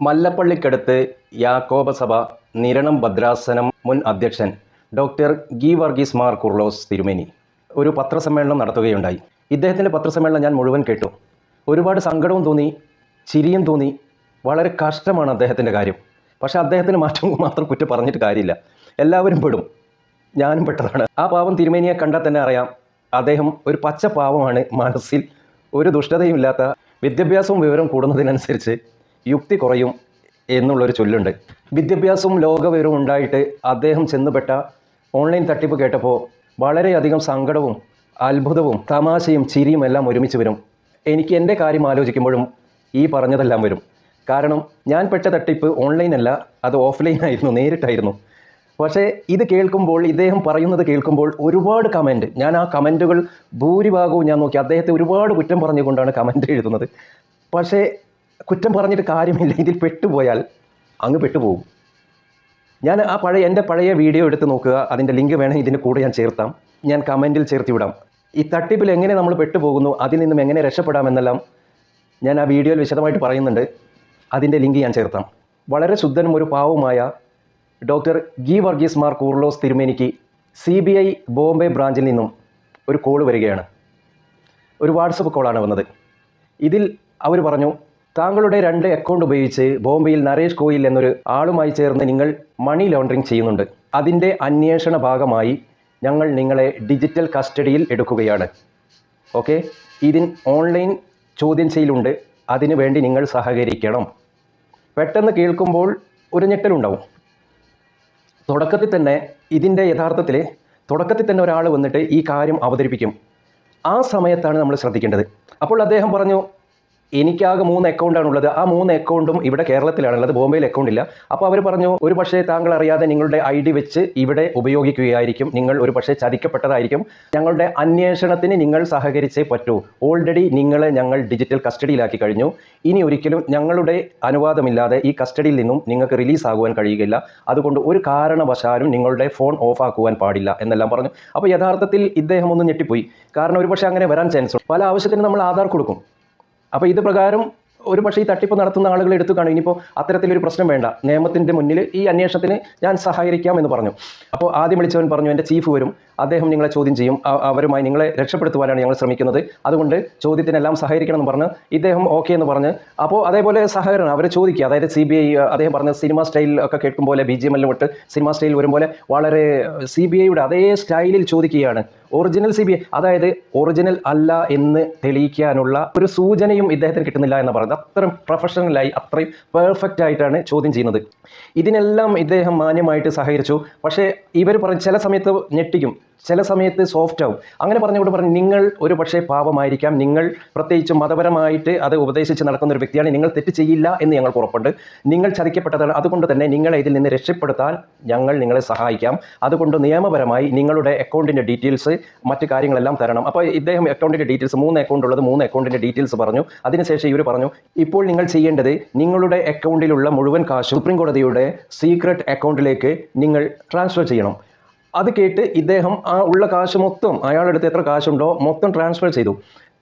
മല്ലപ്പള്ളിക്കടുത്ത് യാക്കോബസഭ നിരണം ഭദ്രാസനം മുൻ അധ്യക്ഷൻ ഡോക്ടർ ഗി വർഗീസ് മാർ കുർലോസ് തിരുമേനി ഒരു പത്രസമ്മേളനം നടത്തുകയുണ്ടായി. ഇദ്ദേഹത്തിന്റെ പത്രസമ്മേളനം ഞാൻ മുഴുവൻ കേട്ടു. ഒരുപാട് സങ്കടവും തോന്നി ചിരിയും തോന്നി. വളരെ കഷ്ടമാണ് അദ്ദേഹത്തിന്റെ കാര്യം. പക്ഷേ അദ്ദേഹത്തിന് മാറ്റം മാത്രം കുറ്റം പറഞ്ഞിട്ട് കാര്യമില്ല. എല്ലാവരും പെടും. ഞാനും പെട്ടതാണ്. ആ പാവം തിരുമേനിയെ കണ്ടാൽ തന്നെ അറിയാം. അദ്ദേഹം ഒരു പച്ച പാവമാണ്. മനസ്സിൽ ഒരു ദുഷ്ടതയും ഇല്ലാത്ത വിദ്യാഭ്യാസവും വിവരം കൂടുന്നതിനനുസരിച്ച് യുക്തി കുറയും എന്നുള്ളൊരു ചൊല്ലുണ്ട്. വിദ്യാഭ്യാസവും ലോകവിവരവും ഉണ്ടായിട്ട് അദ്ദേഹം ചെന്നുപെട്ട ഓൺലൈൻ തട്ടിപ്പ് കേട്ടപ്പോൾ വളരെയധികം സങ്കടവും അത്ഭുതവും തമാശയും ചിരിയും എല്ലാം ഒരുമിച്ച് വരും. എനിക്ക് എന്റെ കാര്യം ആലോചിക്കുമ്പോഴും ഈ പറഞ്ഞതെല്ലാം വരും. കാരണം ഞാൻ പെട്ട തട്ടിപ്പ് ഓൺലൈനല്ല അത് ഓഫ്ലൈൻ ആയിരുന്നു നേരിട്ടായിരുന്നു. പക്ഷേ ഇത് കേൾക്കുമ്പോൾ ഇദ്ദേഹം പറയുന്നത് കേൾക്കുമ്പോൾ ഒരുപാട് കമന്റ്. ഞാൻ ആ കമന്റുകൾ ഭൂരിഭാഗവും ഞാൻ നോക്കി അദ്ദേഹത്തെ ഒരുപാട് കുറ്റം പറഞ്ഞുകൊണ്ടാണ് കമന്റ് എഴുതുന്നത്. പക്ഷേ കുറ്റം പറഞ്ഞിട്ട് കാര്യമില്ല. ഇതിൽ പെട്ടുപോയാൽ അങ്ങ് പെട്ടുപോകും. ഞാൻ ആ പഴയ എന്റെ പഴയ വീഡിയോ എടുത്ത് നോക്കുക. അതിന്റെ ലിങ്ക് വേണമെങ്കിൽ ഇതിന്റെ കൂടെ ഞാൻ ചേർത്താം. ഞാൻ കമന്റിൽ ചേർത്തി വിടാം ഈ തട്ടിപ്പിൽ എങ്ങനെ നമ്മൾ പെട്ടുപോകുന്നു അതിൽ നിന്നും എങ്ങനെ രക്ഷപ്പെടാമെന്നെല്ലാം ഞാൻ ആ വീഡിയോയിൽ വിശദമായിട്ട് പറയുന്നുണ്ട്. അതിന്റെ ലിങ്ക് ഞാൻ ചേർത്താം. വളരെ ശുദ്ധനും ഒരു പാവമായ ഡോക്ടർ ഗി വർഗീസ് മാർ കൂർലോസ് തിരുമേനിക്ക് സി ബി ഐ ബോംബെ ബ്രാഞ്ചിൽ നിന്നും ഒരു കോൾ വരികയാണ്. ഒരു വാട്സപ്പ് കോളാണ് വന്നത്. ഇതിൽ അവർ പറഞ്ഞു താങ്കളുടെ രണ്ട് അക്കൗണ്ട് ഉപയോഗിച്ച് ബോംബെയിൽ നരേഷ് ഗോയിൽ എന്നൊരു ആളുമായി ചേർന്ന് നിങ്ങൾ മണി ലോണ്ടറിംഗ് ചെയ്യുന്നുണ്ട്. അതിന്റെ അന്വേഷണ ഭാഗമായി ഞങ്ങൾ നിങ്ങളെ ഡിജിറ്റൽ കസ്റ്റഡിയിൽ എടുക്കുകയാണ്. ഓക്കെ ഇതിൻ ഓൺലൈൻ ചോദ്യം ചെയ്യലുണ്ട്. അതിനു വേണ്ടി നിങ്ങൾ സഹകരിക്കണം. പെട്ടെന്ന് കേൾക്കുമ്പോൾ ഒരു ഞെട്ടലുണ്ടാവും. തുടക്കത്തിൽ തന്നെ ഇതിന്റെ യഥാർത്ഥത്തിൽ തുടക്കത്തിൽ തന്നെ ഒരാൾ വന്നിട്ട് ഈ കാര്യം അവതരിപ്പിക്കും. ആ സമയത്താണ് നമ്മൾ ശ്രദ്ധിക്കേണ്ടത്. അപ്പോൾ അദ്ദേഹം പറഞ്ഞു എനിക്കാകെ മൂന്ന് അക്കൗണ്ടാണ് ഉള്ളത് ആ മൂന്ന് അക്കൗണ്ടും ഇവിടെ കേരളത്തിലാണുള്ളത്. ബോംബെയിൽ അക്കൗണ്ട് ഇല്ല. അപ്പോൾ അവർ പറഞ്ഞു ഒരു പക്ഷേ താങ്കൾ അറിയാതെ നിങ്ങളുടെ ഐ ഡി വെച്ച് ഇവിടെ ഉപയോഗിക്കുകയായിരിക്കും. നിങ്ങൾ ഒരു പക്ഷേ ചതിക്കപ്പെട്ടതായിരിക്കും. ഞങ്ങളുടെ അന്വേഷണത്തിന് നിങ്ങൾ സഹകരിച്ചേ പറ്റൂ. ഓൾറെഡി നിങ്ങളെ ഞങ്ങൾ ഡിജിറ്റൽ കസ്റ്റഡിയിലാക്കി കഴിഞ്ഞു. ഇനി ഒരിക്കലും ഞങ്ങളുടെ അനുവാദമില്ലാതെ ഈ കസ്റ്റഡിയിൽ നിന്നും നിങ്ങൾക്ക് റിലീസ് ആകുവാൻ കഴിയുകയില്ല. അതുകൊണ്ട് ഒരു കാരണവശാലും നിങ്ങളുടെ ഫോൺ ഓഫ് ആക്കുവാൻ പാടില്ല എന്നെല്ലാം പറഞ്ഞു. അപ്പോൾ യഥാർത്ഥത്തിൽ ഇദ്ദേഹം ഒന്ന് ഞെട്ടിപ്പോയി. കാരണം ഒരു പക്ഷേ അങ്ങനെ വരാൻ ചാൻസ് ഉണ്ട്. പല ആവശ്യത്തിന് നമ്മൾ ആധാർ കൊടുക്കും. അപ്പോൾ ഇത് പ്രകാരം ഒരു പക്ഷേ ഈ തട്ടിപ്പ് നടത്തുന്ന ആളുകൾ എടുത്തു കാണും. ഇനിയിപ്പോൾ അത്തരത്തിലൊരു പ്രശ്നം വേണ്ട. നിയമത്തിന്റെ മുന്നിൽ ഈ അന്വേഷണത്തിന് ഞാൻ സഹകരിക്കാം എന്ന് പറഞ്ഞു. അപ്പോൾ ആദ്യം വിളിച്ചവൻ പറഞ്ഞു എന്റെ ചീഫ് വരും. അദ്ദേഹം നിങ്ങളെ ചോദ്യം ചെയ്യും. അവരുമായി നിങ്ങളെ രക്ഷപ്പെടുത്തുവാനാണ് ഞങ്ങൾ ശ്രമിക്കുന്നത്. അതുകൊണ്ട് ചോദ്യത്തിനെല്ലാം സഹകരിക്കണം എന്ന് പറഞ്ഞ് ഇദ്ദേഹം ഓക്കെ എന്ന് പറഞ്ഞ് അപ്പോൾ അതേപോലെ സഹകരണം അവരെ ചോദിക്കുക. അതായത് സി ബി ഐ അദ്ദേഹം പറഞ്ഞ സിനിമ സ്റ്റൈൽ ഒക്കെ കേൾക്കും പോലെ ബി ജി എം എല്ലാം വിട്ട് സിനിമ സ്റ്റൈൽ വരും പോലെ വളരെ സി ബി ഐയുടെ അതേ സ്റ്റൈലിൽ ചോദിക്കുകയാണ്. ഒറിജിനൽ സി ബി ഐ അതായത് ഒറിജിനൽ അല്ല എന്ന് തെളിയിക്കാനുള്ള ഒരു സൂചനയും ഇദ്ദേഹത്തിന് കിട്ടുന്നില്ല എന്ന് പറയുന്നത് അത്രയും പ്രൊഫഷണലായി അത്രയും പെർഫെക്റ്റ് ആയിട്ടാണ് ചോദ്യം ചെയ്യുന്നത്. ഇതിനെല്ലാം ഇദ്ദേഹം മാന്യമായിട്ട് സഹകരിച്ചു. പക്ഷേ ഇവർ പറഞ്ഞ ചില സമയത്ത് ഞെട്ടിക്കും. ചില സമയത്ത് സോഫ്റ്റ് ആവും. അങ്ങനെ പറഞ്ഞുകൊണ്ട് പറഞ്ഞു നിങ്ങൾ ഒരു പക്ഷേ പാപമായിരിക്കാം. നിങ്ങൾ പ്രത്യേകിച്ച് മതപരമായിട്ട് അത് ഉപദേശിച്ച് നടക്കുന്ന ഒരു വ്യക്തിയാണ്. നിങ്ങൾ തെറ്റ് ചെയ്യില്ല എന്ന് ഞങ്ങൾ ഉറപ്പുണ്ട്. നിങ്ങൾ ചതിക്കപ്പെട്ടതാണ്. അതുകൊണ്ട് തന്നെ നിങ്ങളെ ഇതിൽ നിന്ന് രക്ഷപ്പെടുത്താൻ ഞങ്ങൾ നിങ്ങളെ സഹായിക്കാം. അതുകൊണ്ട് നിയമപരമായി നിങ്ങളുടെ അക്കൗണ്ടിന്റെ ഡീറ്റെയിൽസ് മറ്റു കാര്യങ്ങളെല്ലാം തരണം. അപ്പോൾ ഇദ്ദേഹം അക്കൗണ്ടിന്റെ ഡീറ്റെയിൽസ് മൂന്ന് അക്കൗണ്ട് ഉള്ളത് മൂന്ന് അക്കൗണ്ടിന്റെ ഡീറ്റെയിൽസ് പറഞ്ഞു. അതിനുശേഷം ഇവർ പറഞ്ഞു ഇപ്പോൾ നിങ്ങൾ ചെയ്യേണ്ടത് നിങ്ങളുടെ അക്കൗണ്ടിലുള്ള മുഴുവൻ കാശ് സുപ്രീം കോടതിയുടെ സീക്രട്ട് അക്കൗണ്ടിലേക്ക് നിങ്ങൾ ട്രാൻസ്ഫർ ചെയ്യണം. അത് കേട്ട് ഇദ്ദേഹം ആ ഉള്ള കാശ് മൊത്തം അയാളുടെ അടുത്ത് എത്ര കാശുണ്ടോ മൊത്തം ട്രാൻസ്ഫർ ചെയ്തു.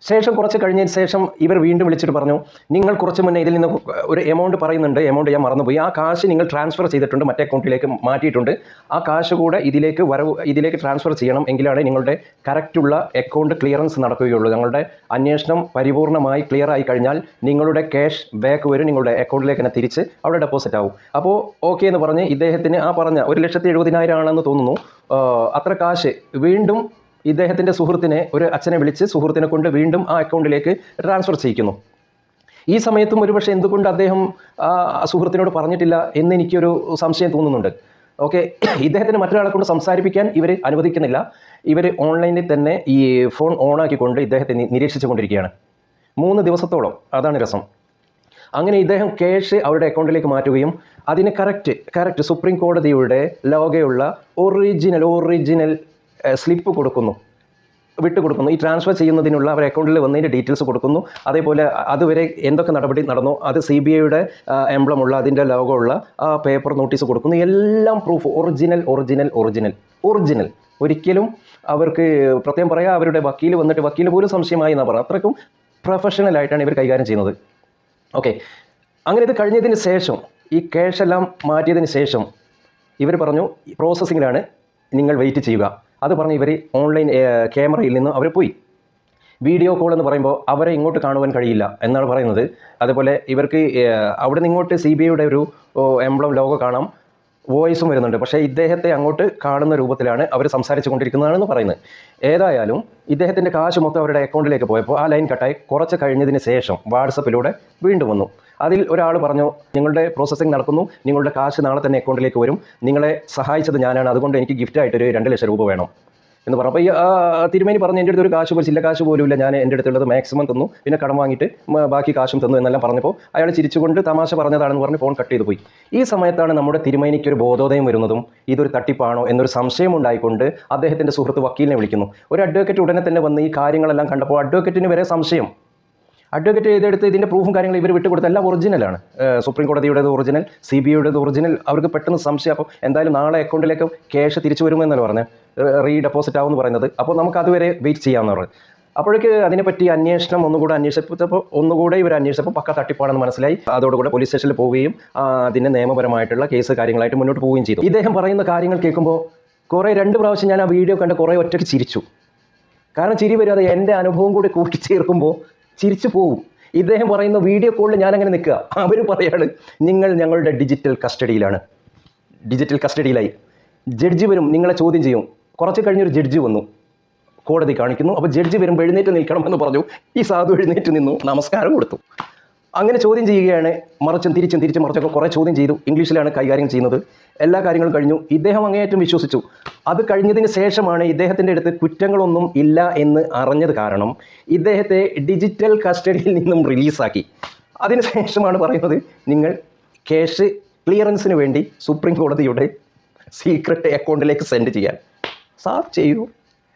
ശേഷം കുറച്ച് കഴിഞ്ഞതിന് ശേഷം ഇവർ വീണ്ടും വിളിച്ചിട്ട് പറഞ്ഞു നിങ്ങൾ കുറച്ച് മുന്നേ ഇതിൽ നിന്ന് ഒരു എമൗണ്ട് പറയുന്നുണ്ട് എമൗണ്ട് ഞാൻ മറന്നുപോയി. ആ കാശ് നിങ്ങൾ ട്രാൻസ്ഫർ ചെയ്തിട്ടുണ്ട് മറ്റേ അക്കൗണ്ടിലേക്ക് മാറ്റിയിട്ടുണ്ട്. ആ കാശ് കൂടെ ഇതിലേക്ക് വരവ് ഇതിലേക്ക് ട്രാൻസ്ഫർ ചെയ്യണം എങ്കിലാണ് നിങ്ങളുടെ കറക്റ്റുള്ള അക്കൗണ്ട് ക്ലിയറൻസ് നടക്കുകയുള്ളൂ. ഞങ്ങളുടെ അന്വേഷണം പരിപൂർണമായി ക്ലിയർ ആയി കഴിഞ്ഞാൽ നിങ്ങളുടെ ക്യാഷ് ബാക്ക് വരും നിങ്ങളുടെ അക്കൗണ്ടിലേക്ക് തന്നെ തിരിച്ച് അവിടെ ഡെപ്പോസിറ്റ് ആവും. അപ്പോൾ ഓക്കെ എന്ന് പറഞ്ഞ് ഇദ്ദേഹത്തിന് ആ പറഞ്ഞ ഒരു ലക്ഷത്തി എഴുപതിനായിരം ആണെന്ന് തോന്നുന്നു. അത്ര കാശ് വീണ്ടും ഇദ്ദേഹത്തിന്റെ സുഹൃത്തിനെ ഒരു അച്ഛനെ വിളിച്ച് സുഹൃത്തിനെ കൊണ്ട് വീണ്ടും ആ അക്കൗണ്ടിലേക്ക് ട്രാൻസ്ഫർ ചെയ്യിക്കുന്നു. ഈ സമയത്തും ഒരുപക്ഷെ എന്തുകൊണ്ട് അദ്ദേഹം ആ സുഹൃത്തിനോട് പറഞ്ഞിട്ടില്ല എന്ന് എനിക്കൊരു സംശയം തോന്നുന്നുണ്ട്. ഓക്കെ ഇദ്ദേഹത്തിന് മറ്റൊരാളെ കൊണ്ട് സംസാരിപ്പിക്കാൻ ഇവർ അനുവദിക്കുന്നില്ല. ഇവർ ഓൺലൈനിൽ തന്നെ ഈ ഫോൺ ഓണാക്കിക്കൊണ്ട് ഇദ്ദേഹത്തെ നിരീക്ഷിച്ചു നിരീക്ഷിച്ചുകൊണ്ടിരിക്കുകയാണ്. മൂന്ന് ദിവസത്തോളം അതാണ് രസം. അങ്ങനെ ഇദ്ദേഹം ക്യാഷ് അവരുടെ അക്കൗണ്ടിലേക്ക് മാറ്റുകയും അതിന് കറക്റ്റ് കറക്റ്റ് സുപ്രീം കോടതിയുടെ ലോകയുള്ള ഒറിജിനൽ ഒറിജിനൽ സ്ലിപ്പ് കൊടുക്കുന്നു. വിട്ടു കൊടുക്കുന്നു. ഈ ട്രാൻസ്ഫർ ചെയ്യുന്നതിനുള്ള അവർ അക്കൗണ്ടിൽ വന്നതിന്റെ ഡീറ്റെയിൽസ് കൊടുക്കുന്നു. അതേപോലെ അതുവരെ എന്തൊക്കെ നടപടി നടന്നു അത് സി ബി ഐയുടെ എംബ്ലമുള്ള അതിന്റെ ഉള്ള ആ പേപ്പർ നോട്ടീസ് കൊടുക്കുന്നു. എല്ലാം proof original original original original ഒരിക്കലും അവർക്ക് പ്രത്യേകം പറയാം അവരുടെ വക്കീൽ വന്നിട്ട് വക്കീൽ പോലും സംശയമായി എന്നാണ് പറഞ്ഞത് അത്രയ്ക്കും പ്രൊഫഷണൽ ആയിട്ടാണ് ഇവർ കൈകാര്യം ചെയ്യുന്നത്. ഓക്കെ അങ്ങനെ ഇത് കഴിഞ്ഞതിന് ശേഷം ഈ ക്യാഷ് എല്ലാം മാറ്റിയതിന് ശേഷം ഇവർ പറഞ്ഞു പ്രോസസ്സിങ്ങിലാണ് നിങ്ങൾ വെയിറ്റ് ചെയ്യുക. അത് പറഞ്ഞ് ഇവർ ഓൺലൈൻ ക്യാമറയിൽ നിന്ന് അവർ പോയി. വീഡിയോ കോൾ എന്ന് പറയുമ്പോൾ അവരെ ഇങ്ങോട്ട് കാണുവാൻ കഴിയില്ല എന്നാണ് പറയുന്നത്. അതുപോലെ ഇവർക്ക് അവിടെ നിന്ന് ഇങ്ങോട്ട് സി ബി ഐയുടെ ഒരു എംബ്ലം ലോഗോ കാണാം. വോയിസും വരുന്നുണ്ട്. പക്ഷേ ഇദ്ദേഹത്തെ അങ്ങോട്ട് കാണുന്ന രൂപത്തിലാണ് അവർ സംസാരിച്ചു കൊണ്ടിരിക്കുന്നതാണെന്ന് പറയുന്നത്. ഏതായാലും ഇദ്ദേഹത്തിന്റെ കാശ് മൊത്തം അവരുടെ അക്കൗണ്ടിലേക്ക് പോയപ്പോൾ ആ ലൈൻ കട്ടായി കുറച്ച് കഴിഞ്ഞതിന് ശേഷം വാട്സപ്പിലൂടെ വീണ്ടും വന്നു. അതിൽ ഒരാൾ പറഞ്ഞു നിങ്ങളുടെ പ്രോസസ്സിംഗ് നടക്കുന്നു നിങ്ങളുടെ കാശ് നാളെ തന്നെ അക്കൗണ്ടിലേക്ക് വരും. നിങ്ങളെ സഹായിച്ചത് ഞാനാണ് അതുകൊണ്ട് എനിക്ക് ഒരു രണ്ട് ലക്ഷം രൂപ വേണം. എന്ന് പറഞ്ഞു. അപ്പോൾ ഈ തിരുമേനി പറഞ്ഞു എന്റെ അടുത്ത് ഒരു കാശ് പോലും കാശ് പോലും ഇല്ല. ഞാൻ എന്റെ അടുത്തുള്ളത് മാക്സിമം തന്നു. പിന്നെ കടം വാങ്ങിയിട്ട് ബാക്കി കാശും തന്നു എന്നെല്ലാം പറഞ്ഞപ്പോൾ അയാൾ ചിരിച്ചുകൊണ്ട് തമാശ പറഞ്ഞതാണെന്ന് പറഞ്ഞ് ഫോൺ കട്ട് ചെയ്ത് പോയി. ഈ സമയത്താണ് നമ്മുടെ തിരുമേനിക്ക് ഒരു ബോധോദയം വരുന്നതും ഇതൊരു തട്ടിപ്പാണോ എന്നൊരു സംശയം ഉണ്ടായിക്കൊണ്ട് അദ്ദേഹത്തിന്റെ സുഹൃത്ത് വക്കീലിനെ വിളിക്കുന്നു. ഒരു അഡ്വക്കേറ്റ് ഉടനെ തന്നെ വന്ന് ഈ കാര്യങ്ങളെല്ലാം കണ്ടപ്പോൾ അഡ്വക്കേറ്റിന് വരെ സംശയം. അഡ്വക്കേറ്റ് ചെയ്തെടുത്ത് ഇതിന്റെ പ്രൂഫും കാര്യങ്ങളും ഇവർ വിട്ടുകൊടുത്ത എല്ലാം ഒറിജിനലാണ് സുപ്രീം കോടതിയുടേത് ഒറിജിനൽ സി ബി ഐയുടേത് ഒറിജിനൽ അവർക്ക് പെട്ടെന്ന് സംശയം. അപ്പോൾ എന്തായാലും നാളെ അക്കൗണ്ടിലേക്ക് ക്യാഷ് തിരിച്ചു വരുമെന്നല്ല പറഞ്ഞത് റീ ഡെപ്പോസിറ്റ് ആവുമെന്ന് പറയുന്നത്. അപ്പോൾ നമുക്ക് അതുവരെ വെയിറ്റ് ചെയ്യാമെന്ന് പറഞ്ഞു. അപ്പോഴേക്ക് അതിനെപ്പറ്റി അന്വേഷണം ഒന്നുകൂടെ അന്വേഷിച്ചപ്പോൾ ഒന്നുകൂടെ ഇവർ അന്വേഷിച്ചപ്പോൾ പക്ക തട്ടിപ്പാണെന്ന് മനസ്സിലായി. അതോടുകൂടെ പോലീസ് സ്റ്റേഷനിൽ പോവുകയും അതിന്റെ നിയമപരമായിട്ടുള്ള കേസ് കാര്യങ്ങളായിട്ട് മുന്നോട്ട് പോവുകയും ചെയ്തു. ഇദ്ദേഹം പറയുന്ന കാര്യങ്ങൾ കേൾക്കുമ്പോൾ കുറേ രണ്ട് പ്രാവശ്യം ഞാൻ ആ വീഡിയോ കണ്ട് കുറേ ഒറ്റയ്ക്ക് ചിരിച്ചു. കാരണം ചിരി വരാതെ എന്റെ അനുഭവം കൂടി കൂട്ടിച്ചേർക്കുമ്പോൾ ചിരിച്ചു പോവും. ഇദ്ദേഹം പറയുന്ന വീഡിയോ കോളിൽ ഞാൻ അങ്ങനെ നിൽക്കുക. അവർ പറയാണ് നിങ്ങൾ ഞങ്ങളുടെ ഡിജിറ്റൽ കസ്റ്റഡിയിലാണ് ഡിജിറ്റൽ കസ്റ്റഡിയിലായി ജഡ്ജി വരും നിങ്ങളെ ചോദ്യം ചെയ്യും. കുറച്ച് കഴിഞ്ഞൊരു ജഡ്ജി വന്നു. കോടതി കാണിക്കുന്നു. അപ്പോൾ ജഡ്ജി വരുമ്പോൾ എഴുന്നേറ്റ് നിൽക്കണമെന്ന് പറഞ്ഞു. ഈ സാധു എഴുന്നേറ്റ് നിന്നു. നമസ്കാരം കൊടുത്തു. അങ്ങനെ ചോദ്യം ചെയ്യുകയാണ്. മറിച്ചും തിരിച്ചും തിരിച്ചും മറിച്ചൊക്കെ കുറേ ചോദ്യം ചെയ്തു. ഇംഗ്ലീഷിലാണ് കൈകാര്യം ചെയ്യുന്നത്. എല്ലാ കാര്യങ്ങളും കഴിഞ്ഞു. ഇദ്ദേഹം അങ്ങേയറ്റം വിശ്വസിച്ചു. അത് കഴിഞ്ഞതിന് ശേഷമാണ് ഇദ്ദേഹത്തിന്റെ അടുത്ത് കുറ്റങ്ങളൊന്നും ഇല്ല എന്ന് അറിഞ്ഞത് കാരണം ഇദ്ദേഹത്തെ ഡിജിറ്റൽ കസ്റ്റഡിയിൽ നിന്നും റിലീസാക്കി. അതിനുശേഷമാണ് പറയുന്നത് നിങ്ങൾ ക്യാഷ് ക്ലിയറൻസിന് വേണ്ടി സുപ്രീം കോടതിയുടെ സീക്രട്ട് അക്കൗണ്ടിലേക്ക് സെൻഡ് ചെയ്യാൻ. സാർ ചെയ്തു.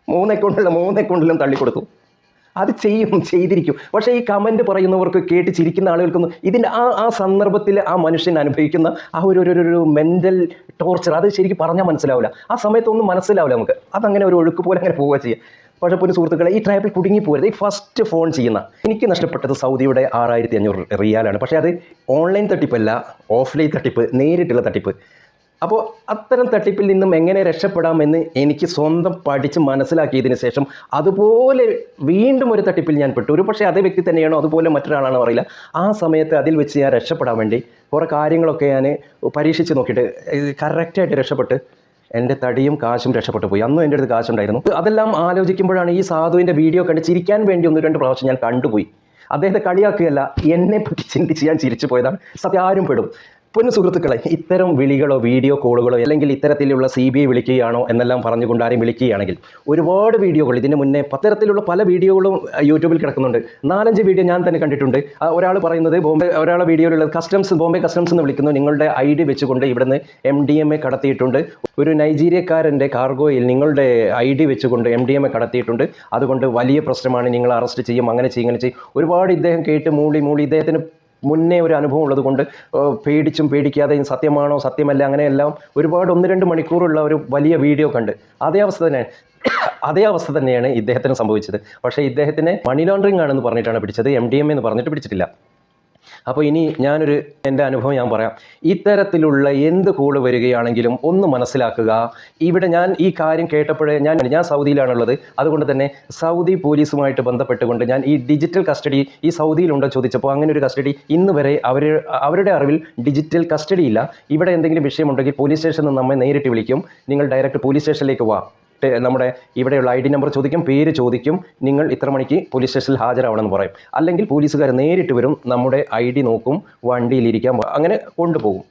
മൂന്ന് അക്കൗണ്ടിലും മൂന്ന് അക്കൗണ്ടിലും തള്ളിക്കൊടുത്തു. അത് ചെയ്യും ചെയ്തിരിക്കും. പക്ഷേ ഈ കമന്റ് പറയുന്നവർക്ക് കേട്ട് ചിരിക്കുന്ന ആളുകൾക്കൊന്നും ഇതിന്റെ ആ ആ സന്ദർഭത്തിൽ ആ മനുഷ്യൻ അനുഭവിക്കുന്ന ആ ഒരു ഒരു ഒരു മെന്റൽ ടോർച്ചർ അത് ശരിക്കും പറഞ്ഞാൽ മനസ്സിലാവില്ല. ആ സമയത്തൊന്നും മനസ്സിലാവില്ല നമുക്ക്. അതങ്ങനെ ഒരു ഒഴുക്ക് പോലെ അങ്ങനെ പോവുക ചെയ്യുക പക്ഷേ പോലും സുഹൃത്തുക്കളെ ഈ ട്രാപ്പിൽ കുടുങ്ങി പോരുത്. ഈ ഫസ്റ്റ് ഫോൺ ചെയ്യുന്ന എനിക്ക് നഷ്ടപ്പെട്ടത് സൗദിയുടെ ആറായിരത്തി അഞ്ഞൂറ് റിയാലാണ്. പക്ഷേ അത് ഓൺലൈൻ തട്ടിപ്പല്ല ഓഫ്ലൈൻ തട്ടിപ്പ് നേരിട്ടുള്ള തട്ടിപ്പ്. അപ്പോൾ അത്തരം തട്ടിപ്പിൽ നിന്നും എങ്ങനെ രക്ഷപ്പെടാമെന്ന് എനിക്ക് സ്വന്തം പഠിച്ച് മനസ്സിലാക്കിയതിന് ശേഷം അതുപോലെ വീണ്ടും ഒരു തട്ടിപ്പിൽ ഞാൻ പെട്ടു. ഒരു പക്ഷേ അതേ വ്യക്തി തന്നെയാണോ അതുപോലെ മറ്റൊരാളാണോ അറിയില്ല. ആ സമയത്ത് അതിൽ വെച്ച് ഞാൻ രക്ഷപ്പെടാൻ വേണ്ടി കുറേ കാര്യങ്ങളൊക്കെ ഞാൻ പരീക്ഷിച്ച് നോക്കിയിട്ട് കറക്റ്റായിട്ട് രക്ഷപ്പെട്ട് എന്റെ തടിയും കാശും രക്ഷപ്പെട്ടു പോയി. അന്നും എന്റെ അടുത്ത് കാശുണ്ടായിരുന്നു. അതെല്ലാം ആലോചിക്കുമ്പോഴാണ് ഈ സാധുവിന്റെ വീഡിയോ കണ്ട് ചിരിക്കാൻ വേണ്ടി ഒന്ന് രണ്ട് പ്രാവശ്യം ഞാൻ കണ്ടുപോയി. അദ്ദേഹത്തെ കളിയാക്കുകയല്ല എന്നെ പറ്റി ചിന്തിച്ച് ഞാൻ ചിരിച്ചു പോയതാണ്. സത്യം ആരും പെടും. പൊന്നു സുഹൃത്തുക്കളെ ഇത്തരം വിളികളോ വീഡിയോ കോളുകളോ അല്ലെങ്കിൽ ഇത്തരത്തിലുള്ള സി ബി ഐ വിളിക്കുകയാണോ എന്നെല്ലാം പറഞ്ഞുകൊണ്ട് ആരെയും വിളിക്കുകയാണെങ്കിൽ ഒരുപാട് വീഡിയോകൾ ഇതിന് മുന്നേ പത്തരത്തിലുള്ള പല വീഡിയോകളും യൂട്യൂബിൽ കിടക്കുന്നുണ്ട്. നാലഞ്ച് വീഡിയോ ഞാൻ തന്നെ കണ്ടിട്ടുണ്ട്. ഒരാൾ പറയുന്നത് ബോംബെ ഒരാളെ വീഡിയോയിലുള്ള കസ്റ്റംസ് ബോംബെ കസ്റ്റംസ് എന്ന് വിളിക്കുന്നു. നിങ്ങളുടെ ഐ ഡി വെച്ചുകൊണ്ട് ഇവിടുന്ന് എം ഡി എം എ കടത്തിയിട്ടുണ്ട്. ഒരു നൈജീരിയക്കാരന്റെ കാർഗോയിൽ നിങ്ങളുടെ ഐ ഡി വെച്ചുകൊണ്ട് എം ഡി എം എ കടത്തിയിട്ടുണ്ട്. അതുകൊണ്ട് വലിയ പ്രശ്നമാണ് നിങ്ങൾ അറസ്റ്റ് ചെയ്യും അങ്ങനെ ചെയ്യും ഇങ്ങനെ ചെയ്യും. ഒരുപാട് ഇദ്ദേഹം കേട്ട് മൂളി മൂളി ഇദ്ദേഹത്തിന് മുന്നേ ഒരു അനുഭവം ഉള്ളത് കൊണ്ട് പേടിച്ചും പേടിക്കാതെയും സത്യമാണോ സത്യമല്ല അങ്ങനെയെല്ലാം ഒരുപാട് ഒന്ന് രണ്ട് മണിക്കൂറുള്ള ഒരു വലിയ വീഡിയോ കണ്ട്. അതേ അവസ്ഥ തന്നെ അതേ അവസ്ഥ തന്നെയാണ് ഇദ്ദേഹത്തിന് സംഭവിച്ചത്. പക്ഷേ ഇദ്ദേഹത്തിനെ മണി ലോണ്ടറിംഗ് ആണെന്ന് പറഞ്ഞിട്ടാണ് പിടിച്ചത്. എം ഡി എം എന്ന് പറഞ്ഞിട്ട് പിടിച്ചിട്ടില്ല. അപ്പോൾ ഇനി ഞാനൊരു എന്റെ അനുഭവം ഞാൻ പറയാം. ഇത്തരത്തിലുള്ള എന്ത് കോൾ വരികയാണെങ്കിലും ഒന്ന് മനസ്സിലാക്കുക. ഇവിടെ ഞാൻ ഈ കാര്യം കേട്ടപ്പോഴേ ഞാൻ ഞാൻ സൗദിയിലാണുള്ളത്. അതുകൊണ്ട് തന്നെ സൗദി പോലീസുമായിട്ട് ബന്ധപ്പെട്ടുകൊണ്ട് ഞാൻ ഈ ഡിജിറ്റൽ കസ്റ്റഡി ഈ സൗദിയിലുണ്ടോ ചോദിച്ചപ്പോൾ അങ്ങനെ ഒരു കസ്റ്റഡി ഇന്ന് വരെ അവർ അവരുടെ അറിവിൽ ഡിജിറ്റൽ കസ്റ്റഡി ഇല്ല. ഇവിടെ എന്തെങ്കിലും വിഷയമുണ്ടെങ്കിൽ പോലീസ് സ്റ്റേഷനിൽ നിന്ന് നമ്മെ നേരിട്ട് വിളിക്കും. നിങ്ങൾ ഡയറക്റ്റ് പോലീസ് സ്റ്റേഷനിലേക്ക് വാ. നമ്മുടെ ഇവിടെയുള്ള ഐ ഡി നമ്പർ ചോദിക്കും പേര് ചോദിക്കും നിങ്ങൾ ഇത്ര മണിക്ക് പോലീസ് സ്റ്റേഷനിൽ ഹാജരാവണമെന്ന് പറയും. അല്ലെങ്കിൽ പോലീസുകാർ നേരിട്ട് വരും നമ്മുടെ ഐ ഡി നോക്കും വണ്ടിയിലിരിക്കാൻ അങ്ങനെ കൊണ്ടുപോകും.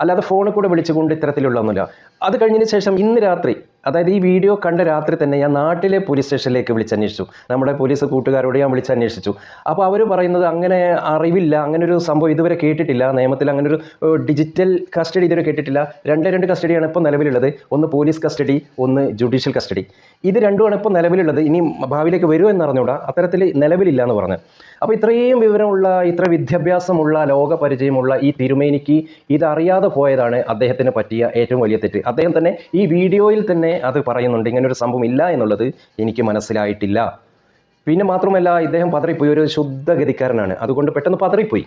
അല്ലാതെ ഫോണിൽ കൂടെ വിളിച്ചുകൊണ്ട് ഇത്തരത്തിലുള്ള ഒന്നുമില്ല. അത് കഴിഞ്ഞതിന് ശേഷം ഇന്ന് രാത്രി അതായത് ഈ വീഡിയോ കണ്ട രാത്രി തന്നെ ഞാൻ നാട്ടിലെ പോലീസ് സ്റ്റേഷനിലേക്ക് വിളിച്ചന്വേഷിച്ചു. നമ്മുടെ പോലീസ് കൂട്ടുകാരോട് ഞാൻ വിളിച്ചന്വേഷിച്ചു. അപ്പോൾ അവർ പറയുന്നത് അങ്ങനെ അറിവില്ല അങ്ങനെ ഒരു സംഭവം ഇതുവരെ കേട്ടിട്ടില്ല. നിയമത്തിൽ അങ്ങനെ ഒരു ഡിജിറ്റൽ കസ്റ്റഡി ഇതുവരെ കേട്ടിട്ടില്ല. രണ്ടേ രണ്ട് കസ്റ്റഡിയാണ് ഇപ്പോൾ നിലവിലുള്ളത്. ഒന്ന് പോലീസ് കസ്റ്റഡി ഒന്ന് ജുഡീഷ്യൽ കസ്റ്റഡി ഇത് രണ്ടുമാണ് ഇപ്പോൾ നിലവിലുള്ളത്. ഇനി ഭാവിയിലേക്ക് വരുമോ എന്ന് അറിഞ്ഞുകൂടാ അത്തരത്തിൽ നിലവിലില്ല എന്ന് പറഞ്ഞു. അപ്പോൾ ഇത്രയും വിവരമുള്ള ഇത്ര വിദ്യാഭ്യാസമുള്ള ലോകപരിചയമുള്ള ഈ തിരുമേനിക്ക് ഇതറിയാതെ പോയതാണ് അദ്ദേഹത്തിന് പറ്റിയ ഏറ്റവും വലിയ തെറ്റ്. അദ്ദേഹം തന്നെ ഈ വീഡിയോയിൽ തന്നെ അത് പറയുന്നുണ്ട്. ഇങ്ങനൊരു സംഭവം ഇല്ല എന്നുള്ളത് എനിക്ക് മനസ്സിലായിട്ടില്ല. പിന്നെ മാത്രമല്ല ഇദ്ദേഹം പതറിപ്പോയി. ഒരു ശുദ്ധഗതിക്കാരനാണ്. അതുകൊണ്ട് പെട്ടെന്ന് പതറിപ്പോയി.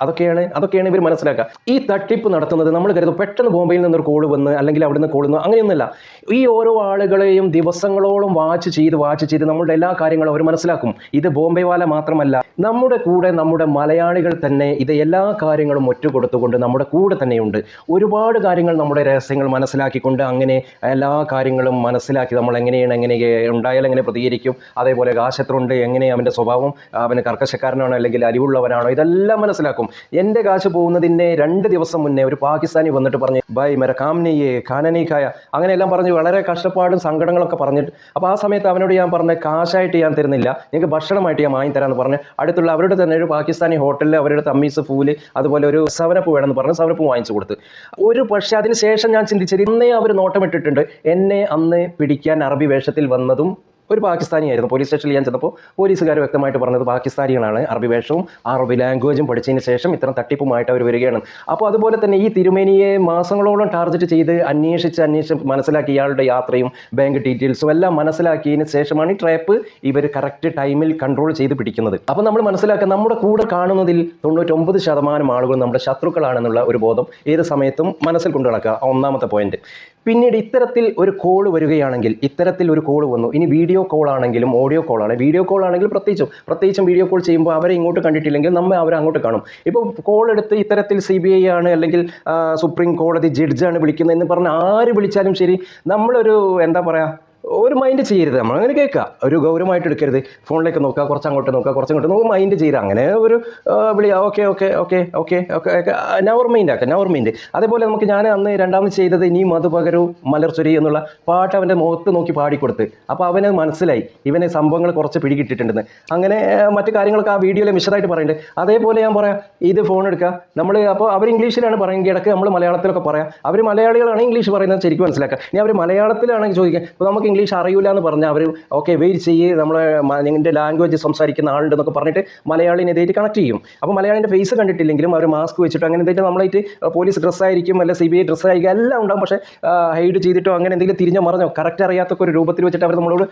അതൊക്കെയാണ് അതൊക്കെയാണ് ഇവർ മനസ്സിലാക്കുക. ഈ തട്ടിപ്പ് നടത്തുന്നത് നമ്മൾ കരുതും പെട്ടെന്ന് ബോംബെയിൽ നിന്നൊരു കോൾ വന്ന് അല്ലെങ്കിൽ അവിടെ നിന്ന് കോളുന്നു അങ്ങനെയൊന്നുമില്ല. ഈ ഓരോ ആളുകളെയും ദിവസങ്ങളോളം വാച്ച് ചെയ്ത് വാച്ച് ചെയ്ത് നമ്മളുടെ എല്ലാ കാര്യങ്ങളും അവർ മനസ്സിലാക്കും. ഇത് ബോംബെ വാല മാത്രമല്ല. നമ്മുടെ കൂടെ നമ്മുടെ മലയാളികൾ തന്നെ ഇത് എല്ലാ കാര്യങ്ങളും ഒറ്റുകൊടുത്തുകൊണ്ട് നമ്മുടെ കൂടെ തന്നെയുണ്ട്. ഒരുപാട് കാര്യങ്ങൾ നമ്മുടെ രഹസ്യങ്ങൾ മനസ്സിലാക്കിക്കൊണ്ട് അങ്ങനെ എല്ലാ കാര്യങ്ങളും മനസ്സിലാക്കി നമ്മൾ എങ്ങനെയാണ് എങ്ങനെ ഉണ്ടായാൽ എങ്ങനെ പ്രതികരിക്കും. അതേപോലെ കാശത്രുണ്ട് എങ്ങനെ അവന്റെ സ്വഭാവം അവന് കർക്കശക്കാരനാണോ അല്ലെങ്കിൽ അരിവുള്ളവനാണോ ഇതെല്ലാം മനസ്സിലാക്കും. എന്റെ കാശ് പോകുന്നതിന്റെ രണ്ട് ദിവസം മുന്നേ ഒരു പാകിസ്ഥാനി വന്നിട്ട് പറഞ്ഞു ബൈ മെര കാംനിയെ ഖാനനീക്കായ അങ്ങനെയെല്ലാം പറഞ്ഞ് വളരെ കഷ്ടപ്പാടും സങ്കടങ്ങളൊക്കെ പറഞ്ഞിട്ട് അപ്പോൾ ആ സമയത്ത് അവനോട് ഞാൻ പറഞ്ഞ കാശായിട്ട് ഞാൻ തരുന്നില്ല നിങ്ങൾക്ക് ഭക്ഷണമായിട്ട് ഞാൻ വാങ്ങി തരാമെന്ന് പറഞ്ഞ് അടുത്തുള്ള അവരുടെ തന്നെ ഒരു പാകിസ്ഥാനി ഹോട്ടലിൽ അവരുടെ തമ്മീസ് ഫൂൽ അതുപോലെ ഒരു സവനപ്പ് വേണമെന്ന് പറഞ്ഞ് സവനപ്പ് വാങ്ങിച്ചു കൊടുത്ത്. ഒരു പക്ഷേ അതിന് ശേഷം ഞാൻ ചിന്തിച്ചത് ഇന്നേ അവർ നോട്ടമിട്ടിട്ടുണ്ട് എന്നെ അന്ന് പിടിക്കാൻ അറബി വേഷത്തിൽ വന്നതും ഒരു പാകിസ്ഥാനിയായിരുന്നു. പോലീസ് സ്റ്റേഷനിൽ ഞാൻ ചെന്നപ്പോൾ പോലീസുകാർ വ്യക്തമായിട്ട് പറഞ്ഞത് പാകിസ്ഥാനികളാണ്. അറബി വേഷവും അറബി ലാംഗ്വേജും പഠിച്ചതിന് ശേഷം ഇത്തരം തട്ടിപ്പുമായിട്ട് അവർ വരികയാണ്. അപ്പോൾ അതുപോലെ തന്നെ ഈ തിരുമേനിയെ മാസങ്ങളോളം ടാർഗറ്റ് ചെയ്ത് അന്വേഷിച്ച് അന്വേഷിച്ച് മനസ്സിലാക്കി ഇയാളുടെ യാത്രയും ബാങ്ക് ഡീറ്റെയിൽസും എല്ലാം മനസ്സിലാക്കിയതിന് ശേഷമാണ് ഈ ട്രാപ്പ് ഇവർ കറക്റ്റ് ടൈമിൽ കൺട്രോൾ ചെയ്ത് പിടിക്കുന്നത്. അപ്പോൾ നമ്മൾ മനസ്സിലാക്കുക നമ്മുടെ കൂടെ കാണുന്നതിൽ തൊണ്ണൂറ്റൊമ്പത് ശതമാനം ആളുകൾ നമ്മുടെ ശത്രുക്കളാണെന്നുള്ള ഒരു ബോധം ഏത് സമയത്തും മനസ്സിൽ കൊണ്ടു നടക്കുക ഒന്നാമത്തെ പോയിന്റ് പിന്നീട് ഇത്തരത്തിൽ ഒരു കോൾ വരികയാണെങ്കിൽ ഇത്തരത്തിൽ ഒരു കോൾ വന്നു. ഇനി വീഡിയോ കോൾ ആണെങ്കിലും ഓഡിയോ കോൾ ആണെങ്കിലും വീഡിയോ കോൾ ആണെങ്കിൽ പ്രത്യേകിച്ചും പ്രത്യേകിച്ചും വീഡിയോ കോൾ ചെയ്യുമ്പോൾ അവരെ ഇങ്ങോട്ട് കണ്ടിട്ടില്ലെങ്കിൽ നമ്മെ അവരെ അങ്ങോട്ട് കാണും. ഇപ്പോൾ കോൾ എടുത്ത് ഇത്തരത്തിൽ സി ബി ഐ ആണ് അല്ലെങ്കിൽ സുപ്രീം കോടതി ജഡ്ജാണ് വിളിക്കുന്നത് എന്ന് പറഞ്ഞ് ആര് വിളിച്ചാലും ശരി നമ്മളൊരു എന്താ പറയുക ഒരു മൈൻഡ് ചെയ്യരുത്. നമ്മൾ അങ്ങനെ കേൾക്കുക. ഒരു ഗൗരവമായിട്ട് എടുക്കരുത്. ഫോണിലേക്ക് നോക്കുക കുറച്ച് അങ്ങോട്ട് നോക്കുക കുറച്ച് അങ്ങോട്ട് നോക്കുക. മൈൻഡ് ചെയ്ത് അങ്ങനെ ഒരു വിളി okay okay okay okay okay never mind ആക്കുക നവർ മൈൻഡ് അതേപോലെ നമുക്ക് ഞാൻ അന്ന് രണ്ടാമത് ചെയ്തത് ഇനി മധുപകരു മലർച്ചൊരി എന്നുള്ള പാട്ട് അവന്റെ മുഖത്ത് നോക്കി പാടിക്കൊടുത്ത്. അപ്പോൾ അവന് മനസ്സിലായി. ഇവനെ സംഭവങ്ങൾ കുറച്ച് പിടികിട്ടിട്ടുണ്ടെന്ന്. അങ്ങനെ മറ്റു കാര്യങ്ങളൊക്കെ ആ വീഡിയോയിൽ വിശദമായിട്ട് പറയുന്നുണ്ട് അതേപോലെ ഞാൻ പറയാം. ഇത് ഫോൺ എടുക്കുക. നമ്മൾ അപ്പോൾ അവർ ഇംഗ്ലീഷിലാണ് പറയുന്നത് ഇടയ്ക്ക് നമ്മൾ മലയാളത്തിലൊക്കെ പറയാം. അവർ മലയാളികളാണ് ഇംഗ്ലീഷ് പറയുന്നത് ശരിക്കും മനസ്സിലാക്കുക. ഇനി അവർ മലയാളത്തിലാണെങ്കിൽ ചോദിക്കുക. അപ്പോൾ നമുക്ക് ഇംഗ്ലീഷ് അറിയില്ല എന്ന് പറഞ്ഞാൽ അവർ ഓക്കെ വെയിറ്റ് ചെയ്യ് നമ്മളെ നിങ്ങളുടെ ലാംഗ്വേജ് സംസാരിക്കുന്ന ആളുണ്ട് എന്നൊക്കെ പറഞ്ഞിട്ട് മലയാളിനെ ഇതായിട്ട് കണക്ട് ചെയ്യും. അപ്പോൾ മലയാളിന്റെ ഫേസ് കണ്ടിട്ടില്ലെങ്കിലും അവർ മാസ്ക് വെച്ചിട്ടോ അങ്ങനെ എന്തെങ്കിലും നമ്മളായിട്ട് പോലീസ് ഡ്രസ്സായിരിക്കും അല്ല സി ബി ഐ ഡ്രസ്സായിരിക്കും എല്ലാം ഉണ്ടാകും പക്ഷേ ഹൈഡ് ചെയ്തിട്ടോ അങ്ങനെ എന്തെങ്കിലും തിരിഞ്ഞോ മറിഞ്ഞോ കറക്റ്റ് അറിയാത്തൊക്കെ ഒരു രൂപത്തിൽ വെച്ചിട്ട് അവർ നമ്മളോട്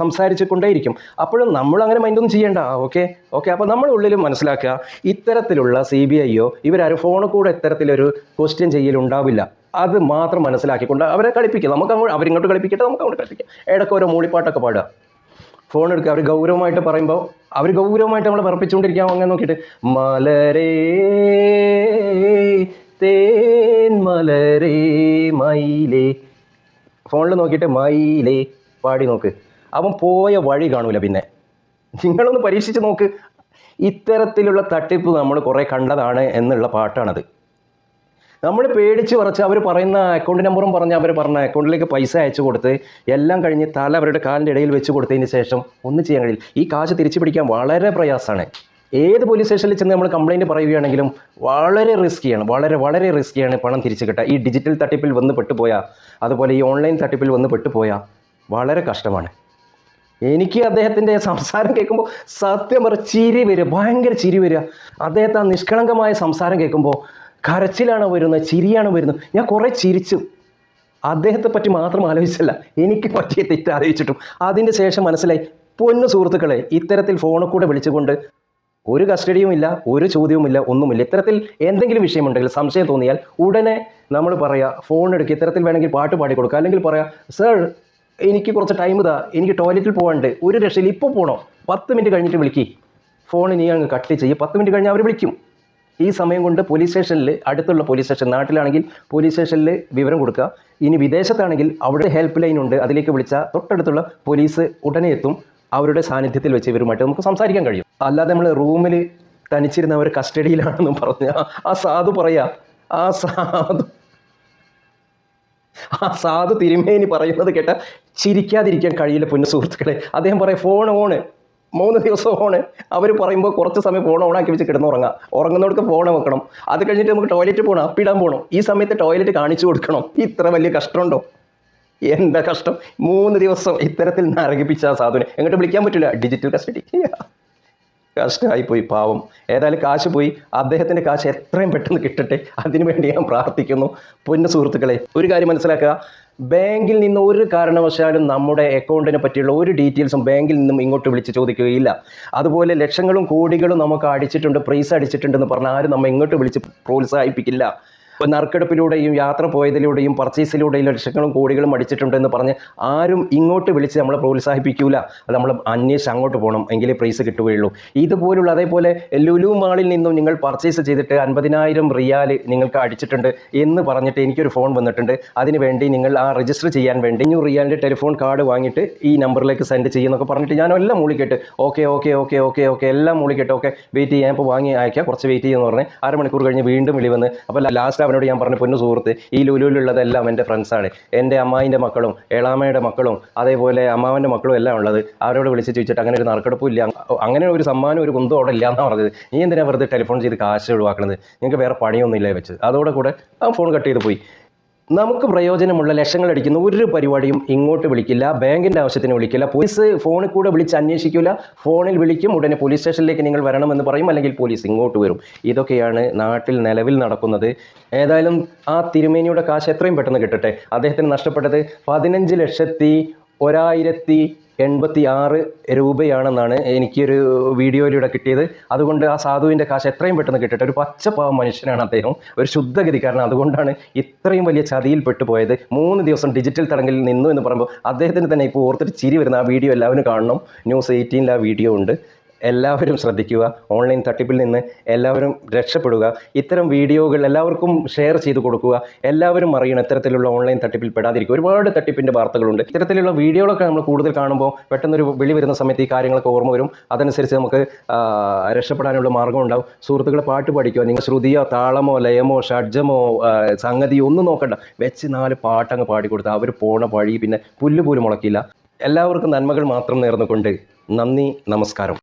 സംസാരിച്ചു കൊണ്ടേയിരിക്കും അപ്പോഴും നമ്മൾ അങ്ങനെ മൈൻഡൊന്നും ചെയ്യേണ്ട. ഓക്കെ ഓക്കെ അപ്പോൾ നമ്മൾ ഉള്ളിലും മനസ്സിലാക്കുക ഇത്തരത്തിലുള്ള സി ബി ഐയോ ഇവരാരും ഫോണിൽ കൂടെ ഇത്തരത്തിലൊരു ക്വസ്റ്റ്യൻ ചെയ്യലുണ്ടാവില്ല. അത് മാത്രം മനസ്സിലാക്കിക്കൊണ്ട് അവരെ കളിപ്പിക്കുക. നമുക്ക് അങ്ങോട്ട് അവരിങ്ങോട്ട് കളിപ്പിക്കട്ടെ നമുക്ക് അങ്ങോട്ട് കളിപ്പിക്കാം. ഇടയ്ക്ക് ഓരോ മൂളിപ്പാട്ടൊക്കെ പാടുക. ഫോൺ എടുക്കുക. അവർ ഗൗരവമായിട്ട് പറയുമ്പോൾ അവർ ഗൗരവമായിട്ട് നമ്മളെ പറപ്പിച്ചുകൊണ്ടിരിക്കാം അങ്ങനെ നോക്കിയിട്ട് മലരേ തേൻ മലരേ മയിലേ. ഫോണിൽ നോക്കിയിട്ട് മയിലേ പാടി നോക്ക്. അവൻ പോയ വഴി കാണൂല പിന്നെ. നിങ്ങളൊന്ന് പരീക്ഷിച്ച് നോക്ക്. ഇത്തരത്തിലുള്ള തട്ടിപ്പ് നമ്മൾ കുറേ കണ്ടതാണ് എന്നുള്ള പാട്ടാണത്. നമ്മൾ പേടിച്ച് പറച്ച് അവർ പറയുന്ന അക്കൗണ്ട് നമ്പറും പറഞ്ഞ് അവർ പറഞ്ഞ അക്കൗണ്ടിലേക്ക് പൈസ അയച്ചു കൊടുത്ത് എല്ലാം കഴിഞ്ഞ് തല അവരുടെ കാലിന്റെ ഇടയിൽ വെച്ച് കൊടുത്തതിന് ശേഷം ഒന്നും ചെയ്യാൻ കഴിയില്ല. ഈ കാശ് തിരിച്ചു പിടിക്കാൻ വളരെ പ്രയാസമാണ്. ഏത് പോലീസ് സ്റ്റേഷനിൽ ചെന്ന് നമ്മൾ കംപ്ലൈന്റ് പറയുകയാണെങ്കിലും വളരെ റിസ്ക്കിയാണ് വളരെ വളരെ റിസ്ക്കിയാണ് പണം തിരിച്ചു കിട്ടുക. ഈ ഡിജിറ്റൽ തട്ടിപ്പിൽ വന്ന് പെട്ടുപോയാൽ അതുപോലെ ഈ ഓൺലൈൻ തട്ടിപ്പിൽ വന്ന് പെട്ടുപോയാൽ വളരെ കഷ്ടമാണ്. എനിക്ക് അദ്ദേഹത്തിന്റെ സംസാരം കേൾക്കുമ്പോൾ സത്യം പറ ചിരി വരിക ഭയങ്കര ചിരി വരിക അദ്ദേഹത്തെ ആ നിഷ്കളങ്കമായ സംസാരം കേൾക്കുമ്പോൾ കരച്ചിലാണ് വരുന്നത് ചിരിയാണ് വരുന്നത്. ഞാൻ കുറേ ചിരിച്ചു. അദ്ദേഹത്തെ പറ്റി മാത്രം ആലോചിച്ചല്ല എനിക്ക് പറ്റിയ തെറ്റ് ആലോചിച്ചിട്ടും അതിന്റെ ശേഷം മനസ്സിലായി പൊന്നു സുഹൃത്തുക്കളെ ഇത്തരത്തിൽ ഫോണിൽ കൂടെ വിളിച്ചുകൊണ്ട് ഒരു കസ്റ്റഡിയും ഇല്ല ഒരു ചോദ്യവും ഇല്ല ഒന്നുമില്ല. ഇത്തരത്തിൽ എന്തെങ്കിലും വിഷയമുണ്ടെങ്കിൽ സംശയം തോന്നിയാൽ ഉടനെ നമ്മൾ പറയുക ഫോൺ എടുക്കുക ഇത്തരത്തിൽ വേണമെങ്കിൽ പാട്ട് പാടി കൊടുക്കുക അല്ലെങ്കിൽ പറയാം സർ എനിക്ക് കുറച്ച് ടൈം ഇതാ എനിക്ക് ടോയ്ലറ്റിൽ പോകാണ്ട് ഒരു രക്ഷയിൽ ഇപ്പോൾ പോകണോ പത്ത് മിനിറ്റ് കഴിഞ്ഞിട്ട് വിളിക്കി. ഫോൺ നീ അങ്ങ് കട്ട് ചെയ്യുക പത്ത് മിനിറ്റ് കഴിഞ്ഞാൽ അവർ വിളിക്കും. ഈ സമയം കൊണ്ട് പോലീസ് സ്റ്റേഷനിൽ അടുത്തുള്ള പോലീസ് സ്റ്റേഷൻ നാട്ടിലാണെങ്കിൽ പോലീസ് സ്റ്റേഷനിൽ വിവരം കൊടുക്കുക. ഇനി വിദേശത്താണെങ്കിൽ അവിടെ ഹെൽപ്പ് ലൈൻ ഉണ്ട്. അതിലേക്ക് വിളിച്ചാൽ തൊട്ടടുത്തുള്ള പോലീസ് ഉടനെ എത്തും. അവരുടെ സാന്നിധ്യത്തിൽ വെച്ച് ഇവരുമായിട്ട് നമുക്ക് സംസാരിക്കാൻ കഴിയും. അല്ലാതെ നമ്മൾ റൂമിൽ തനിച്ചിരുന്ന അവർ കസ്റ്റഡിയിലാണെന്നും പറഞ്ഞ ആ സാധു പറയാ. ആ സാധു. ആ സാധു തിരുമേനി പറയുന്നത് കേട്ട ചിരിക്കാതിരിക്കാൻ കഴിയില്ല പൊന്നു സുഹൃത്തുക്കളെ. അദ്ദേഹം പറയാം ഫോൺ ഓണ് മൂന്ന് ദിവസം ഓണ് അവർ പറയുമ്പോൾ കുറച്ച് സമയം ഫോൺ ഓണാക്കി വെച്ച് കിടന്നുറങ്ങാം. ഉറങ്ങുന്നവർക്ക് ഫോൺ വെക്കണം. അത് കഴിഞ്ഞിട്ട് നമുക്ക് ടോയ്ലറ്റ് പോകണം അപ്പിടാൻ പോകണം ഈ സമയത്ത് ടോയ്ലറ്റ് കാണിച്ചു കൊടുക്കണം. ഇത്ര വലിയ കഷ്ടമുണ്ടോ? എന്താ കഷ്ടം? മൂന്ന് ദിവസം ഇത്തരത്തിൽ നരകിപ്പിച്ച ആ സാധുവിനെ. എങ്ങോട്ട് വിളിക്കാൻ പറ്റില്ല ഡിജിറ്റൽ കസ്റ്റഡി കഷ്ടമായി പോയി പാവം. ഏതായാലും കാശ് പോയി. അദ്ദേഹത്തിന്റെ കാശ് എത്രയും പെട്ടെന്ന് കിട്ടട്ടെ. അതിനുവേണ്ടി ഞാൻ പ്രാർത്ഥിക്കുന്നു. പൊന്ന സുഹൃത്തുക്കളെ ഒരു കാര്യം മനസ്സിലാക്കുക. ബാങ്കിൽ നിന്ന് ഒരു കാരണവശാലും നമ്മുടെ അക്കൗണ്ടിനെ പറ്റിയുള്ള ഒരു ഡീറ്റെയിൽസും ബാങ്കിൽ നിന്നും ഇങ്ങോട്ട് വിളിച്ച് ചോദിക്കുകയില്ല. അതുപോലെ ലക്ഷങ്ങളും കോടികളും നമുക്ക് അടിച്ചിട്ടുണ്ട് പ്രൈസ് അടിച്ചിട്ടുണ്ടെന്ന് പറഞ്ഞാൽ ആരും നമ്മെ ഇങ്ങോട്ട് വിളിച്ച് പ്രോത്സാഹിപ്പിക്കില്ല. നറുക്കെടുപ്പിലൂടെയും യാത്ര പോയതിലൂടെയും പർച്ചേസിലൂടെയും ലക്ഷങ്ങളും കോടികളും അടിച്ചിട്ടുണ്ടെന്ന് പറഞ്ഞ് ആരും ഇങ്ങോട്ട് വിളിച്ച് നമ്മളെ പ്രോത്സാഹിപ്പിക്കൂല. അത് നമ്മൾ അന്വേഷിച്ച് അങ്ങോട്ട് പോകണം എങ്കിലേ പ്രൈസ് കിട്ടുകയുള്ളൂ. ഇതുപോലുള്ള അതേപോലെ ലുലു മാളിൽ നിന്നും നിങ്ങൾ പർച്ചേസ് ചെയ്തിട്ട് അൻപതിനായിരം റിയാൽ നിങ്ങൾക്ക് അടിച്ചിട്ടുണ്ട് എന്ന് പറഞ്ഞിട്ട് എനിക്കൊരു ഫോൺ വന്നിട്ടുണ്ട്. അതിന് വേണ്ടി നിങ്ങൾ ആ രജിസ്റ്റർ ചെയ്യാൻ വേണ്ടി അഞ്ഞൂറ് റിയാലിന്റെ ടെലിഫോൺ കാർഡ് വാങ്ങിയിട്ട് ഈ നമ്പറിലേക്ക് സെൻഡ് ചെയ്യുന്നൊക്കെ പറഞ്ഞിട്ട് ഞാൻ എല്ലാം മൂളിക്കേട്ട്. Okay okay okay okay okay എല്ലാം മൂളിക്കേട്ട്. ഓക്കെ വെയിറ്റ് ചെയ്യാൻ ഇപ്പോൾ വാങ്ങി അയക്കാം. കുറച്ച് വെയിറ്റ് ചെയ്യുമെന്ന് പറഞ്ഞ് അരമണിക്കൂർ കഴിഞ്ഞ് വീണ്ടും വിളി വന്ന്. അപ്പോൾ ലാസ്റ്റ് അവനോട് ഞാൻ പറഞ്ഞു പൊന്നു സുഹൃത്ത് ഈ ലുലുലുള്ളതെല്ലാം എന്റെ ഫ്രണ്ട്സാണ്. എന്റെ അമ്മായിന്റെ മക്കളും ഏളാമ്മയുടെ മക്കളും അതേപോലെ അമ്മാവന്റെ മക്കളും എല്ലാം ഉള്ളത്. അവരോട് വിളിച്ച് ചോദിച്ചിട്ട് അങ്ങനെ ഒരു നറുക്കെടുപ്പും ഇല്ല. അങ്ങനെ ഒരു സമ്മാനം ഒരു കുന്തം അവിടെ ഇല്ല എന്നാണ് പറഞ്ഞത്. നീ എന്തിനാണ് വെറുതെ ടെലിഫോൺ ചെയ്ത് കാശ് ഒഴിവാക്കണത്? നിങ്ങൾക്ക് വേറെ പണിയൊന്നും ഇല്ലേ വെച്ച്? അതോടെ കൂടെ ആ ഫോൺ കട്ട് ചെയ്ത് പോയി. നമുക്ക് പ്രയോജനമുള്ള ലക്ഷങ്ങൾ അടിക്കുന്ന ഒരു പരിപാടിയും ഇങ്ങോട്ട് വിളിക്കില്ല. ബാങ്കിന്റെ ആവശ്യത്തിന് വിളിക്കില്ല. പോലീസ് ഫോണിൽ കൂടെ വിളിച്ച് അന്വേഷിക്കില്ല ഫോണിൽ വിളിക്കും. ഉടനെ പോലീസ് സ്റ്റേഷനിലേക്ക് നിങ്ങൾ വരണമെന്ന് പറയും. അല്ലെങ്കിൽ പോലീസ് ഇങ്ങോട്ട് വരും. ഇതൊക്കെയാണ് നാട്ടിൽ നിലവിൽ നടക്കുന്നത്. ഏതായാലും ആ തിരുമേനിയുടെ കാശ് എത്രയും പെട്ടെന്ന് കിട്ടട്ടെ. അദ്ദേഹത്തിന് നഷ്ടപ്പെട്ടത് പതിനഞ്ച് ലക്ഷത്തി ഒരായിരത്തി എൺപത്തി ആറ് രൂപയാണെന്നാണ് എനിക്കൊരു വീഡിയോയിലൂടെ കിട്ടിയത്. അതുകൊണ്ട് ആ സാധുവിന്റെ കാശ് എത്രയും പെട്ടെന്ന് കിട്ടട്ടെ. ഒരു പച്ചപ്പാവ മനുഷ്യനാണ് അദ്ദേഹം. ഒരു ശുദ്ധഗതിക്കാരൻ അതുകൊണ്ടാണ് ഇത്രയും വലിയ ചതിയിൽ പെട്ടുപോയത്. മൂന്ന് ദിവസം ഡിജിറ്റൽ തടങ്കിൽ നിന്നു എന്ന് പറയുമ്പോൾ അദ്ദേഹത്തിന് തന്നെ ഇപ്പോൾ ഓർത്തിട്ട് ചിരി വരുന്ന ആ വീഡിയോ എല്ലാവരും കാണണം. ന്യൂസ് എയ്റ്റീനിൽ ആ വീഡിയോ ഉണ്ട്. എല്ലാവരും ശ്രദ്ധിക്കുക. ഓൺലൈൻ തട്ടിപ്പിൽ നിന്ന് എല്ലാവരും രക്ഷപ്പെടുക. ഇത്തരം വീഡിയോകൾ എല്ലാവർക്കും ഷെയർ ചെയ്ത് കൊടുക്കുക. എല്ലാവരും അറിയണം ഇത്തരത്തിലുള്ള ഓൺലൈൻ തട്ടിപ്പിൽ പെടാതിരിക്കുക. ഒരുപാട് തട്ടിപ്പിന്റെ വാർത്തകളുണ്ട്. ഇത്തരത്തിലുള്ള വീഡിയോകളൊക്കെ നമ്മൾ കൂടുതൽ കാണുമ്പോൾ പെട്ടെന്നൊരു വിളി വരുന്ന സമയത്ത് ഈ കാര്യങ്ങളൊക്കെ ഓർമ്മ വരും. അതനുസരിച്ച് നമുക്ക് രക്ഷപ്പെടാനുള്ള മാർഗം ഉണ്ടാവും. സുഹൃത്തുക്കളെ പാട്ട് പഠിക്കുക. നിങ്ങൾ ശ്രുതിയോ താളമോ ലയമോ ഷഡ്ജമോ സംഗതിയോ ഒന്നും നോക്കണ്ട. വെച്ച് നാല് പാട്ടങ്ങ് പാടിക്കൊടുത്താൽ അവർ പോണ വഴി പിന്നെ പുല്ല് പോലും മുളക്കില്ല. എല്ലാവർക്കും നന്മകൾ മാത്രം നേർന്നുകൊണ്ട് നന്ദി നമസ്കാരം.